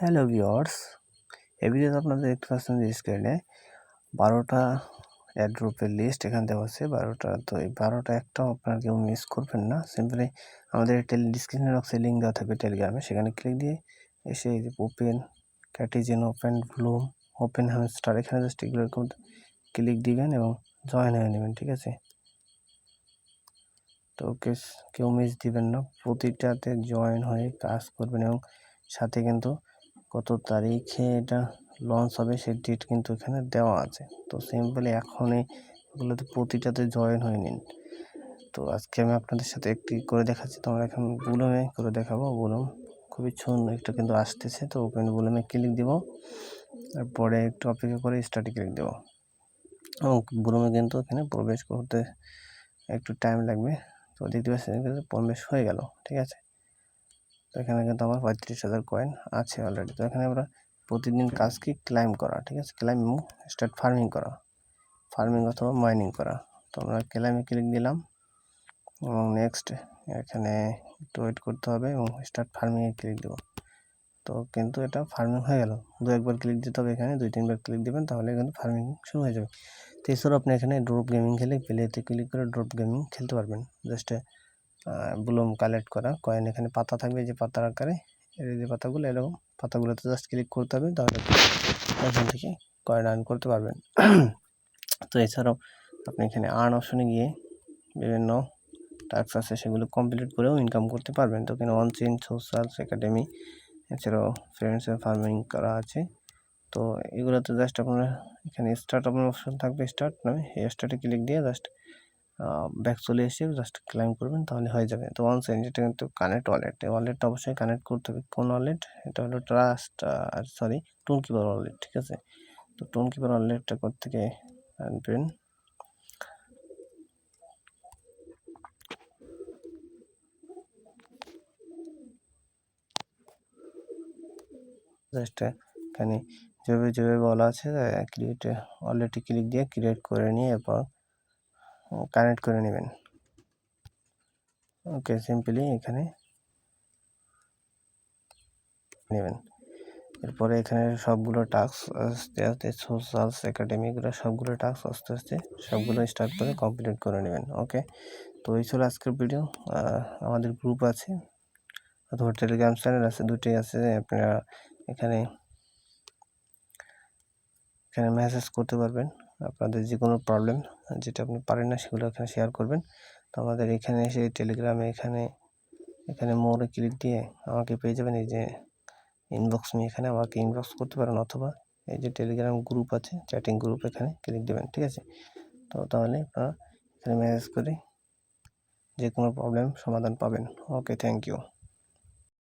Hello viewers এই আপনাদের দেখতে পাচ্ছেন যে স্ক্রিনে বারোটা অ্যাড্রপের লিস্ট এখান দেওয়া আছে। বারোটা, তো এই বারোটা একটাও আপনারা কেউ মিস করবেন না। সিম্পলি আমাদের টেলি ডিসক্রিপশন বক্সে লিঙ্ক দেওয়া থাকবে টেলিগ্রামে সেখানে ক্লিক দিয়ে এসে এই যে open Catizen open Bloom open Hamster এখানে জাস্ট এগুলো ক্লিক দিবেন এবং জয়েন হয়ে নেবেন, ঠিক আছে? তো কেউ মিস দিবেন না। প্রতিটাতে জয়েন হয়ে কাজ করবেন এবং সাথে কিন্তু কত তারিখে এটা লঞ্চ হবে সেই ডেট কিন্তু এখানে দেওয়া আছে। তো সিম্পলি এখনই এগুলোতে প্রতিটাতে জয়েন হয়ে নিন তো আজকে আমি আপনাদের সাথে একটি করে দেখাচ্ছি। তোমরা এখন বুলমে করে দেখাবো। বুলম খুবই সুন্দর একটা কিন্তু আসতেছে। তো ওপেন বুলমে ক্লিক দিব। তারপরে একটু অপেক্ষা করে স্টার্টে ক্লিক দেবো। এবং বুলমে কিন্তু এখানে প্রবেশ করতে একটু টাইম লাগবে। তো দেখতে পাচ্ছেন প্রবেশ হয়ে গেল। ঠিক আছে? তো এখানে কিন্তু আমার পঁয়ত্রিশ হাজার কয়েন আছে অলরেডি তো এখানে আমরা প্রতিদিন কাজ কি? ক্লাইম করা, ঠিক আছে? ক্লাইম এবং স্টার্ট ফার্মিং করা। ফার্মিং অথবা মাইনিং করা। তো আমরা ক্লাইমে ক্লিক দিলাম এবং নেক্সট এখানে একটু ওয়েট করতে হবে এবং স্টার্ট ফার্মিংয়ে ক্লিক দেবো। তো কিন্তু এটা ফার্মিং হয়ে গেল। দু একবার ক্লিক দিতে হবে এখানে, দুই তিনবার ক্লিক দেবেন, তাহলে কিন্তু ফার্মিং শুরু হয়ে যাবে। তো এছাড়াও আপনি এখানে ড্রপ গেমিং খেলে প্লেতে ক্লিক করে ড্রপ গেমিং খেলতে পারবেন। জাস্ট ব্লুম কালেক্ট করা। কয়েন এখানে পাতা থাকবে, যে পাতার আকারে, এই যে পাতাগুলো, এরকম পাতাগুলোতে জাস্ট ক্লিক করতে হবে, তাহলে এখান থেকে কয়েন আর্ন করতে পারবেন। তো এছাড়াও আপনি এখানে আর্ন অপশনে গিয়ে বিভিন্ন টাস্ক আছে, সেগুলো কমপ্লিট করেও ইনকাম করতে পারবেন। তো এখানে ওয়ান চেন সোশ্যালস একাডেমি এছাড়াও ফ্রেন্ডস ফার্মিং করা আছে। তো এগুলোতে জাস্ট আপনারা এখানে স্টার্ট আপনার অপশন থাকবে স্টার্ট নামে এই স্টার্টে ক্লিক দিয়ে জাস্ট ব্যাক চলে এসে জাস্ট ক্লাইম করবেন, তাহলে হয়ে যাবে। তো ওয়ান সাইড এটা কিন্তু কানেক্ট ওয়ালেট এই ওয়ালেটটা অবশ্যই কানেক্ট করতে হবে। কোন ওয়ালেট এটা হলো ট্রাস্ট আর সরি টোন কিপার ওয়ালেট ঠিক আছে? তো টোন কিপার ওয়ালেটটা থেকে আনবেন? জাস্ট এখানে যেভাবে যেভাবে বলা আছে ক্রিয়েট অলরেডি ক্লিক দিয়ে ক্রিয়েট করে নিয়ে এরপর কানেক্ট করে নেবেন। ওকে সিম্পলি এখানে নেবেন। এরপরে এখানে সবগুলো টাস্ক আস্তে আস্তে সোশ্যালস একাডেমিগুলো সবগুলো টাস্ক আস্তে আস্তে সবগুলো স্টার্ট করে কমপ্লিট করে নেবেন। ওকে তো এই ছিল আজকের ভিডিও আমাদের গ্রুপ আছে, অথবা টেলিগ্রাম চ্যানেল আছে, দুটোই আছে। আপনারা এখানে এখানে মেসেজ করতে পারবেন। আপনাদের যে কোনো প্রবলেম যেটা আপনি পারেন না, সেগুলো এখানে শেয়ার করবেন। তো আমাদের এখানে এসে টেলিগ্রামে এখানে এখানে মোড়ে ক্লিক দিয়ে আমাকে পেয়ে যাবেন। এই যে ইনবক্স নিয়ে এখানে আমাকে ইনবক্স করতে পারেন অথবা এই যে টেলিগ্রাম গ্রুপ আছে চ্যাটিং গ্রুপ এখানে ক্লিক দেবেন, ঠিক আছে? তো তাহলে আপনারা এখানে মেসেজ করে যে কোনো প্রবলেম সমাধান পাবেন। Okay thank you